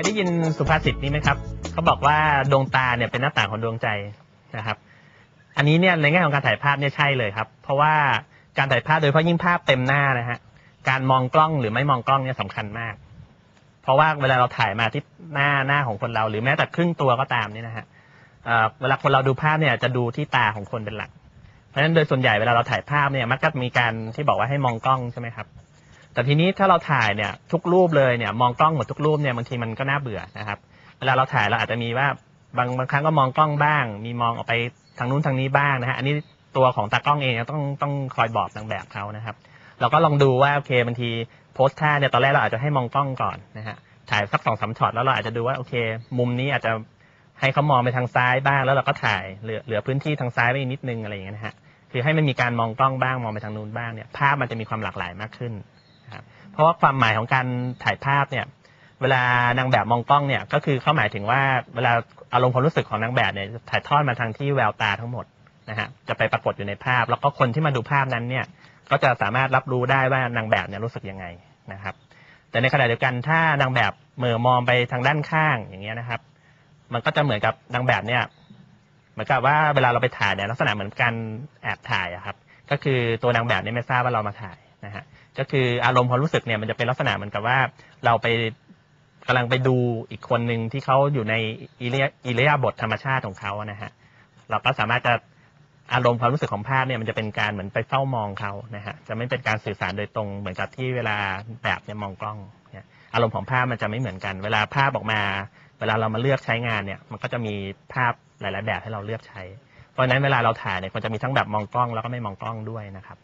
ยได้ยินสุภาษิตนี้ไหมครับ เขาบอกว่าดวงตาเนี่ยเป็นหน้าต่างของดวงใจนะครับ อันนี้เนี่ยในแง่ของการถ่ายภาพเนี่ยใช่เลยครับ เพราะว่าการถ่ายภาพโดยเฉพาะยิ่งภาพเต็มหน้านะฮะ การมองกล้องหรือไม่มองกล้องเนี่ยสำคัญมาก เพราะว่าเวลาเราถ่ายมาที่หน้าหน้าของคนเรา หรือแม้แต่ครึ่งตัวก็ตามเนี่ยนะฮะเอ่อเวลาคนเราดูภาพเนี่ยจะดูที่ตาของคนเป็นหลัก เพราะฉะนั้นโดยส่วนใหญ่เวลาเราถ่ายภาพเนี่ยมักจะมีการที่บอกว่าให้มองกล้องใช่ไหมครับ แต่ทีนี้ถ้าเราถ่ายเนี่ยทุกรูปเลยเนี่ยมองกล้องหมดทุกรูปเนี่ยบางทีมันก็น่าเบื่อนะครับเวลาเราถ่ายเราอาจจะมีว่าบางบางครั้งก็มองกล้องบ้าง มีมองออกไปทางนู้นทางนี้บ้างนะฮะอันนี้ตัวของตากล้องเองต้องต้องคอยบอกนางแบบเขานะครับ เราก็ลองดูว่าโอเคบางทีโพสท่าเนี่ยตอนแรกเราอาจจะให้มองกล้องก่อนนะฮะถ่ายสักสองสามช็อตแล้วเราอาจจะดูว่าโอเค มุมนี้อาจจะให้เขามองไปทางซ้ายบ้างแล้วเราก็ถ่ายเหลือเหลือพื้นที่ทางซ้ายไว้นิดนึงอะไรอย่างเงี้ยนะฮะคือให้มันมีการมองกล้องบ้างมองไปทางนู้นบ้างเนี่ยภาพมันจะมีความหลากหลายมากขึ้น เพราะว่าความหมายของการถ่ายภาพเนี่ย เวลานางแบบมองกล้องเนี่ย ก็คือเขาหมายถึงว่าเวลาอารมณ์ความรู้สึกของนางแบบเนี่ยถ่ายทอดมาทางที่แววตาทั้งหมดนะฮะจะไปปรากฏอยู่ในภาพ แล้วก็คนที่มาดูภาพนั้นเนี่ย ก็จะสามารถรับรู้ได้ว่านางแบบเนี่ยรู้สึกยังไงนะครับ แต่ในขณะเดียวกันถ้านางแบบเหม่อมองไปทางด้านข้างอย่างเงี้ยนะครับ มันก็จะเหมือนกับนางแบบเนี่ยเหมือนกับว่าเวลาเราไปถ่ายเนี่ยลักษณะเหมือนการแอบถ่ายอะครับ ก็คือตัวนางแบบเนี่ยไม่ทราบว่าเรามาถ่าย ก็คืออารมณ์ความรู้สึกเนี่ยมันจะเป็นลักษณะเหมือนกับว่าเราไปกำลังไปดูอีกคนหนึ่งที่เขาอยู่ในอิเลียอิเลียบทธรรมชาติของเขาอะนะฮะเราก็สามารถจะอารมณ์ความรู้สึกของภาพเนี่ยมันจะเป็นการเหมือนไปเฝ้ามองเขานะฮะจะไม่เป็นการสื่อสารโดยตรงเหมือนกับที่เวลาแบบเนี่ยมองกล้องเนี่ยอารมณ์ของภาพมันจะไม่เหมือนกัน เวลาภาพออกมา เวลาเรามาเลือกใช้งานเนี่ย มันก็จะมีภาพหลาย ๆ แบบให้เราเลือกใช้ เพราะฉะนั้นเวลาเราถ่ายเนี่ยควรจะมีทั้งแบบมองกล้องแล้วก็ไม่มองกล้องด้วยนะครับ